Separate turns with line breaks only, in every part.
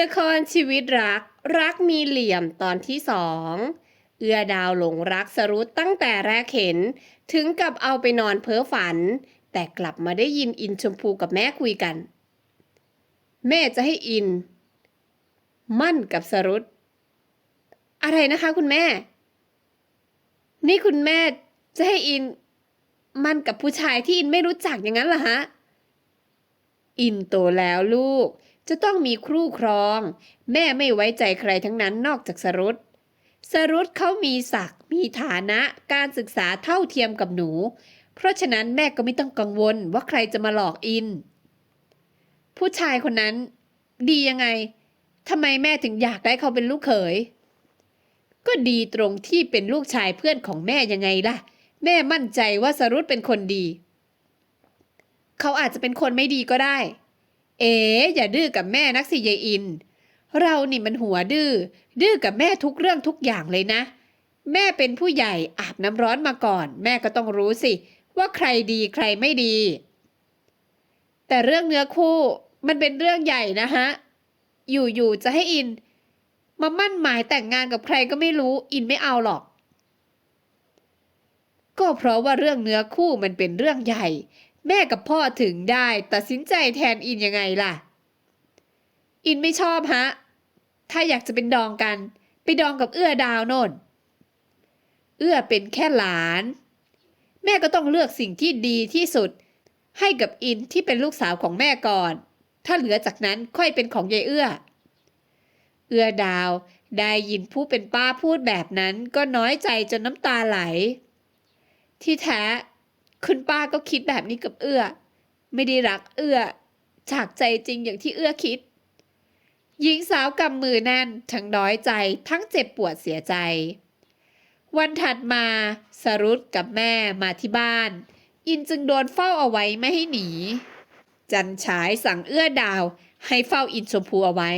ละครชีวิตรักรักมีเหลี่ยมตอนที่สองเอื้อดาวหลงรักสรุตตั้งแต่แรกเห็น ถึงกับเอาไปนอนเพ้อฝัน แต่กลับมาได้ยินอินชมพูกับแม่คุยกัน แม่จะให้อิน มั่นกับสรุตอะไรนะคะคุณแม่ นี่คุณแม่จะให้อิน มั่นกับผู้ชายที่อินไม่รู้จักอย่างนั้นเหรอฮะอินโตแล้วลูก จะต้องมีครู่ครอง แม่ไม่ไว้ใจใครทั้งนั้นนอกจากสรุตสรุตเขามีศักดิ์มีฐานะการศึกษาเท่าเทียมกับหนู เพราะฉะนั้นแม่ก็ไม่ต้องกังวลว่าใครจะมาหลอกอิน ผู้ชายคนนั้น ดียังไงทำไมแม่ถึงอยากได้เขาเป็นลูกเขย ก็ดีตรงที่เป็นลูกชายเพื่อนของแม่ยังไงล่ะ แม่มั่นใจว่าสรุตเป็นคนดี เขาอาจจะเป็นคนไม่ดีก็ได้ เอ๋อย่าดื้อกับแม่นักสิยายอิน เรานี่มันหัวดื้อ ดื้อกับแม่ทุกเรื่องทุกอย่างเลยนะ แม่เป็นผู้ใหญ่อาบน้ำร้อนมาก่อน แม่ก็ต้องรู้สิ ว่าใครดีใครไม่ดี แต่เรื่องเนื้อคู่มันเป็นเรื่องใหญ่นะฮะ อยู่ๆจะให้อิน มามั่นหมายแต่งงานกับใครก็ไม่รู้อินไม่เอาหรอก ก็เพราะว่าเรื่องเนื้อคู่มันเป็นเรื่องใหญ่ แม่กับพ่อถึงได้ตัดสินใจแทนอินยังไงล่ะ อินไม่ชอบฮะ ถ้าอยากจะเป็นดองกัน ไปดองกับเอื้อดาวโน่น เอื้อเป็นแค่หลาน แม่ก็ต้องเลือกสิ่งที่ดีที่สุด ให้กับอินที่เป็นลูกสาวของแม่ก่อน ถ้าเหลือจากนั้นค่อยเป็นของยายเอื้อ เอื้อดาวได้ยินผู้เป็นป้าพูดแบบนั้นก็น้อยใจจนน้ำตาไหล ที่แท้ คุณป้าก็คิดแบบนี้กับเอื้อ ไม่ได้รักเอื้อ จากใจจริงอย่างที่เอื้อคิด หญิงสาวกำมือแน่น ทั้งน้อยใจทั้งเจ็บปวดเสียใจ วันถัดมาสรุตกับแม่มาที่บ้าน อินจึงโดนเฝ้าเอาไว้ไม่ให้หนี จันฉายสั่งเอื้อดาว ให้เฝ้าอินชมพูเอาไว้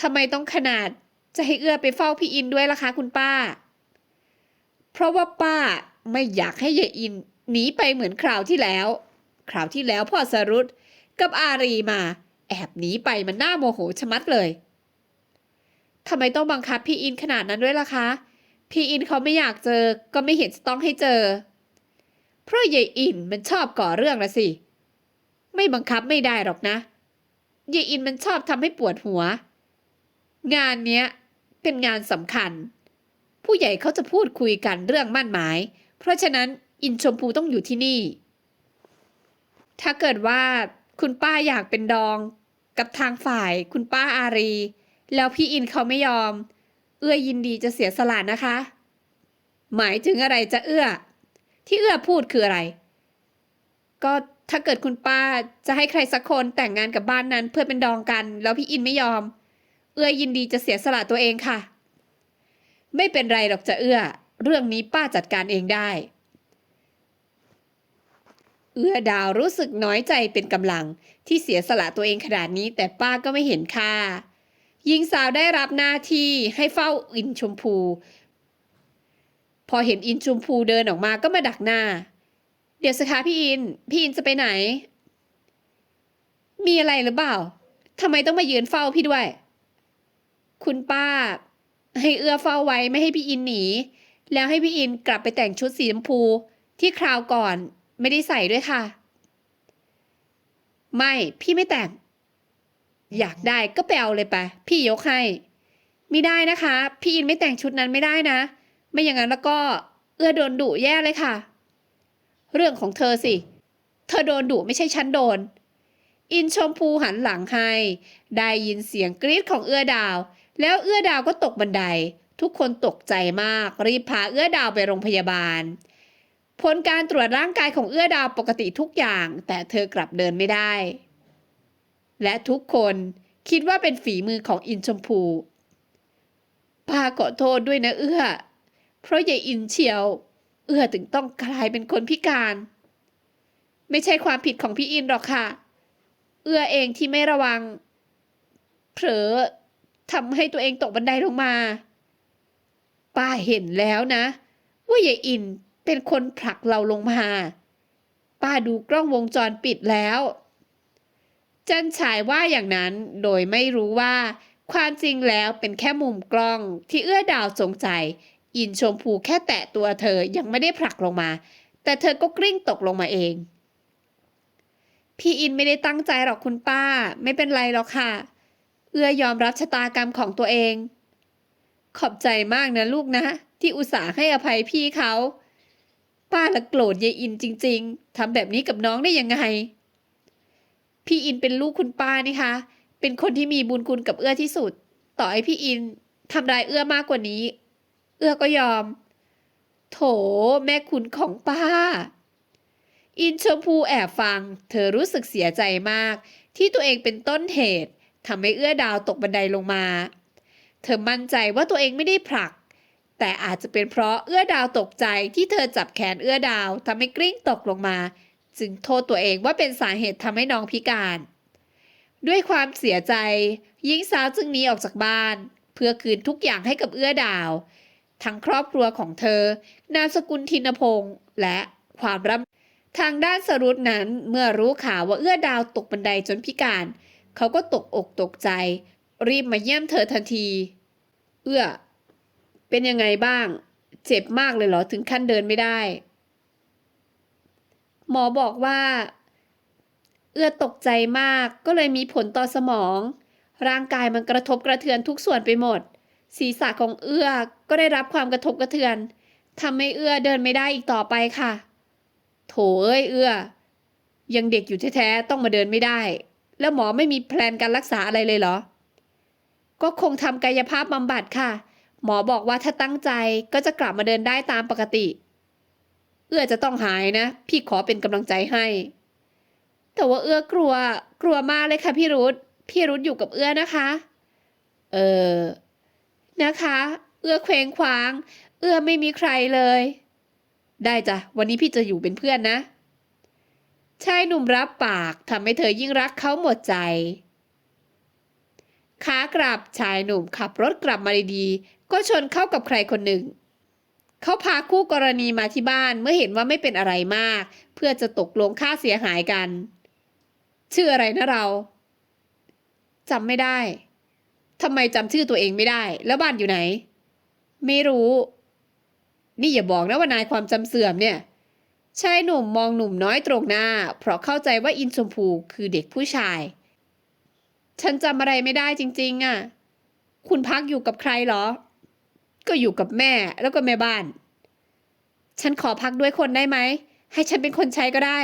ทำไมต้องขนาดจะให้เอื้อไปเฝ้าพี่อินด้วยล่ะคะคุณป้า เพราะว่าป้า ไม่อยากให้ยายอินหนีไปเหมือนคราวที่แล้ว คราวที่แล้วพ่อสรุตกับอารีมา แอบหนีไปมันน่าโมโหชะมัดเลยทำไมต้องบังคับพี่อินขนาดนั้นด้วยล่ะคะ พี่อินเขาไม่อยากเจอ ก็ไม่เห็นจะต้องให้เจอ เพราะยายอินมันชอบก่อเรื่องละสิ ไม่บังคับไม่ได้หรอกนะยายอินมันชอบทำให้ปวดหัว งานเนี้ยเป็นงานสำคัญ ผู้ใหญ่เขาจะพูดคุยกันเรื่องมั่นหมาย เพราะฉะนั้นอินชมพูต้องอยู่ที่นี่ ถ้าเกิดว่าคุณป้าอยากเป็นดองกับทางฝ่ายคุณป้าอารี แล้วพี่อินเขาไม่ยอม เอื้อยินดีจะเสียสละนะคะ หมายถึงอะไรจะเอื้อ ที่เอื้อพูดคืออะไร ก็ถ้าเกิดคุณป้าจะให้ใครสักคนแต่งงานกับบ้านนั้นเพื่อเป็นดองกัน แล้วพี่อินไม่ยอม เอื้อยินดีจะเสียสละตัวเองค่ะ ไม่เป็นไรหรอกจะเอื้อ เรื่องนี้ป้าจัดการเองได้ เอื้อดาวรู้สึกน้อยใจเป็นกำลังที่เสียสละตัวเองขนาดนี้แต่ป้าก็ไม่เห็นค่าหญิงสาวได้รับหน้าที่ให้เฝ้าอินชมพู พอเห็นอินชมพูเดินออกมาก็มาดักหน้า เดี๋ยวสิคะพี่อิน พี่อินจะไปไหน มีอะไรหรือเปล่าทำไมต้องมายืนเฝ้าพี่ด้วย คุณป้า ให้เอื้อเฝ้าไว้ไม่ให้พี่อินหนี แล้วให้พี่อินกลับไปแต่งชุดสีชมพูที่คราวก่อนไม่ได้ใส่ด้วยค่ะ ไม่พี่ไม่แต่ง อยากได้ก็ไปเอาเลยไปพี่ยกให้ไม่ได้นะคะ พี่อินไม่แต่งชุดนั้นไม่ได้นะ ไม่อย่างนั้นแล้วก็เอื้อโดนดุแย่เลยค่ะ เรื่องของเธอสิ เธอโดนดุไม่ใช่ฉันโดน อินชมพูหันหลังให้ ได้ยินเสียงกรี๊ดของเอื้อดาว แล้วเอื้อดาวก็ตกบันได ทุกคนตกใจมาก รีบพาเอื้อดาวไปโรงพยาบาล ผลการตรวจร่างกายของเอื้อดาวปกติทุกอย่าง แต่เธอกลับเดินไม่ได้ และทุกคนคิดว่าเป็นฝีมือของอินชมพูป้าขอโทษด้วยนะเอื้อ เพราะยายอินเชียว เอื้อถึงต้องกลายเป็นคนพิการ ไม่ใช่ความผิดของพี่อินหรอกค่ะ เอื้อเองที่ไม่ระวัง เผลอทำให้ตัวเองตกบันไดลงมา ป้าเห็นแล้วนะ ว่ายายอินเป็นคนผลักเราลงมา ป้าดูกล้องวงจรปิดแล้ว จันฉายว่าอย่างนั้นโดยไม่รู้ว่า ความจริงแล้วเป็นแค่มุมกล้องที่เอื้อดาวจงใจ อินชมพูแค่แตะตัวเธอยังไม่ได้ผลักลงมา แต่เธอก็กลิ้งตกลงมาเอง พี่อินไม่ได้ตั้งใจหรอกคุณป้า ไม่เป็นไรหรอกค่ะ เอื้อยอมรับชะตากรรมของตัวเอง ขอบใจมากนะลูกนะ ที่อุตส่าห์ให้อภัยพี่เขา ป้าละโกรธยายอินจริง ๆทำแบบนี้กับน้องได้ยังไง พี่อินเป็นลูกคุณป้านี่คะ เป็นคนที่มีบุญคุณกับเอื้อที่สุด ต่อให้พี่อินทำร้ายเอื้อมากกว่านี้ เอื้อก็ยอม โถแม่คุณของป้า อินชมพูแอบฟัง เธอรู้สึกเสียใจมาก ที่ตัวเองเป็นต้นเหตุทำให้เอื้อดาวตกบันไดลงมา เธอมั่นใจว่าตัวเองไม่ได้ผลัก แต่อาจจะเป็นเพราะเอื้อดาวตกใจที่เธอจับแขนเอื้อดาวทำให้กลิ้งตกลงมา จึงโทษตัวเองว่าเป็นสาเหตุทำให้น้องพิการ ด้วยความเสียใจหญิงสาวจึงหนีออกจากบ้าน เพื่อคืนทุกอย่างให้กับเอื้อดาว ทั้งครอบครัวของเธอ นามสกุลทินพงษ์และความร่ำทางด้านสรุปนั้นเมื่อรู้ข่าวว่าเอื้อดาวตกบันไดจนพิการ เขาก็ตกอกตกใจ รีบมาเยี่ยมเธอทันที เอื้อ เป็นยังไงบ้าง เจ็บมากเลยเหรอถึงขั้นเดินไม่ได้ หมอบอกว่า เอื้อตกใจมากก็เลยมีผลต่อสมอง ร่างกายมันกระทบกระเทือนทุกส่วนไปหมด ศีรษะของเอื้อก็ได้รับความกระทบกระเทือนทำให้เอื้อเดินไม่ได้อีกต่อไปค่ะ โถเอ้ยเอื้อ ยังเด็กอยู่แท้ๆต้องมาเดินไม่ได้ แล้วหมอไม่มีแพลนการรักษาอะไรเลยเหรอ ก็คงทำกายภาพบำบัดค่ะ หมอบอกว่าถ้าตั้งใจก็จะกลับมาเดินได้ตามปกติ เอื้อจะต้องหายนะ พี่ขอเป็นกำลังใจให้ แต่ว่าเอื้อกลัว กลัวมากเลยค่ะพี่รุธพี่รุธอยู่กับเอื้อนะคะ เออนะคะ เอื้อเคว้งคว้าง เอื้อไม่มีใครเลย ได้จ้ะวันนี้พี่จะอยู่เป็นเพื่อนนะชายหนุ่มรับปากทำให้เธอยิ่งรักเขาหมดใจ ขากลับชายหนุ่มขับรถกลับมาดีๆ ก็ชนเข้ากับใครคนหนึ่ง เขาพาคู่กรณีมาที่บ้านเมื่อเห็นว่าไม่เป็นอะไรมาก เพื่อจะตกลงค่าเสียหายกัน ชื่ออะไรนะเราจำไม่ได้ทำไมจำชื่อตัวเองไม่ได้ แล้วบ้านอยู่ไหน ไม่รู้ นี่อย่าบอกนะว่านายความจำเสื่อมเนี่ยชายหนุ่มมองหนุ่มน้อยตรงหน้า เพราะเข้าใจว่าอินชมพูคือเด็กผู้ชาย ฉันจำอะไรไม่ได้จริง ๆอะ คุณพักอยู่กับใครเหรอ ก็อยู่กับแม่แล้วก็แม่บ้าน ฉันขอพักด้วยคนได้ไหม ให้ฉันเป็นคนใช้ก็ได้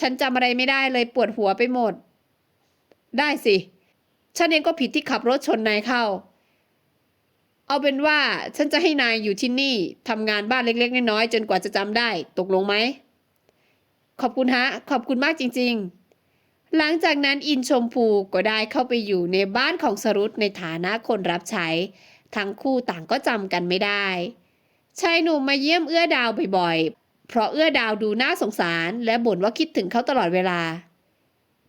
ฉันจำอะไรไม่ได้เลยปวดหัวไปหมด ได้สิ ฉันเองก็ผิดที่ขับรถชนนายเข้า เอาเป็นว่าฉันจะให้นายอยู่ที่นี่ทำงานบ้านเล็ก ๆ น้อยๆจนกว่าจะจำได้ ตกลงไหม ขอบคุณฮะ ขอบคุณมากจริง ๆ หลังจากนั้นอินชมพูก็ได้เข้าไปอยู่ในบ้านของสรุตในฐานะคนรับใช้ ทั้งคู่ต่างก็จำกันไม่ได้ ชายหนุ่มมาเยี่ยมเอื้อดาวบ่อยๆ เพราะเอื้อดาวดูน่าสงสารและบ่นว่าคิดถึงเขาตลอดเวลา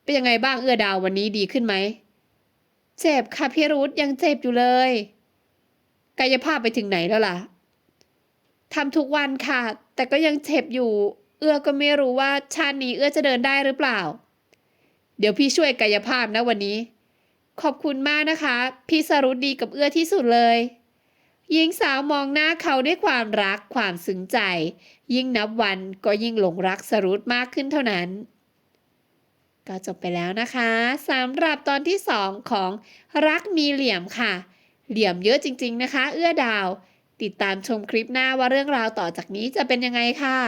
เป็นยังไงบ้างเอื้อดาววันนี้ดีขึ้นไหม เจ็บค่ะพี่รุธยังเจ็บอยู่เลย กายภาพไปถึงไหนแล้วล่ะทำทุกวันค่ะ แต่ก็ยังเจ็บอยู่ เอื้อก็ไม่รู้ว่าชาตินี้เอื้อจะเดินได้หรือเปล่า เดี๋ยวพี่ช่วยกายภาพนะวันนี้ ขอบคุณมากนะคะ พี่สรุธดีกับเอื้อที่สุดเลย หญิงสาวมองหน้าเขาด้วยความรักความซึ้งใจ ยิ่งนับวันก็ยิ่งหลงรักสรุธมากขึ้นเท่านั้น ก็จบไปแล้วนะคะสำหรับตอนที่2ของรักมีเหลี่ยมค่ะ เหลี่ยมเยอะจริง ๆ นะคะ เอื้อดาว ติดตามชมคลิปหน้าว่าเรื่องราวต่อจากนี้จะเป็นยังไงค่ะ